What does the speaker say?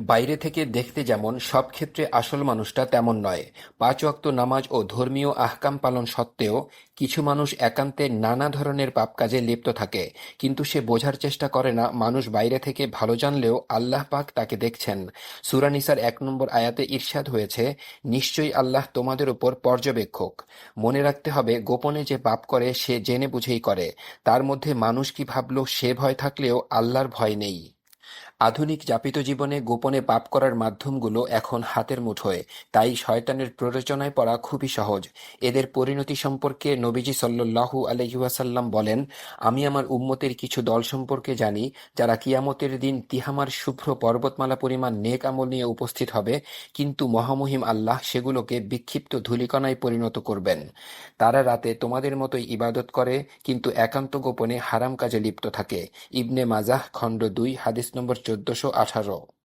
বাইরে থেকে দেখতে যেমন সব ক্ষেত্রে আসল মানুষটা তেমন নয়। পাঁচ ওয়াক্ত নামাজ ও ধর্মীয় আহকাম পালন সত্ত্বেও কিছু মানুষ একান্তে নানা ধরনের পাপ কাজে লিপ্ত থাকে। কিন্তু সে বোঝার চেষ্টা করে না, মানুষ বাইরে থেকে ভালো জানলেও আল্লাহ পাক তাকে দেখছেন। সুরানিসার এক নম্বর আয়াতে ঈর্ষাদ হয়েছে, নিশ্চয়ই আল্লাহ তোমাদের উপর পর্যবেক্ষক। মনে রাখতে হবে, গোপনে যে পাপ করে, সে জেনে বুঝেই করে। তার মধ্যে মানুষ কি ভাবল, সে ভয় থাকলেও আল্লাহর ভয় নেই। আধুনিক যাপিত জীবনে গোপনে পাপ করার মাধ্যমগুলো এখন হাতের মুঠোয় তাই শয়তানের প্ররোচনায় পড়া খুবই সহজ। এদের পরিণতি সম্পর্কে নবীজি সাল্লু আলহিউসাল্লাম বলেন, আমি আমার উম্মতের কিছু দল সম্পর্কে জানি, যারা কিয়ামতের দিন তিহামার শুভ্র পর্বতমালা পরিমাণ নেক আমল নিয়ে উপস্থিত হবে, কিন্তু মহামহিম আল্লাহ সেগুলোকে বিক্ষিপ্ত ধূলিকণায় পরিণত করবেন। তারা রাতে তোমাদের মতোই ইবাদত করে, কিন্তু একান্ত গোপনে হারাম কাজে লিপ্ত থাকে। ইবনে মাজাহ খণ্ড দুই, হাদিস নম্বর চোদ্দশো আঠারো।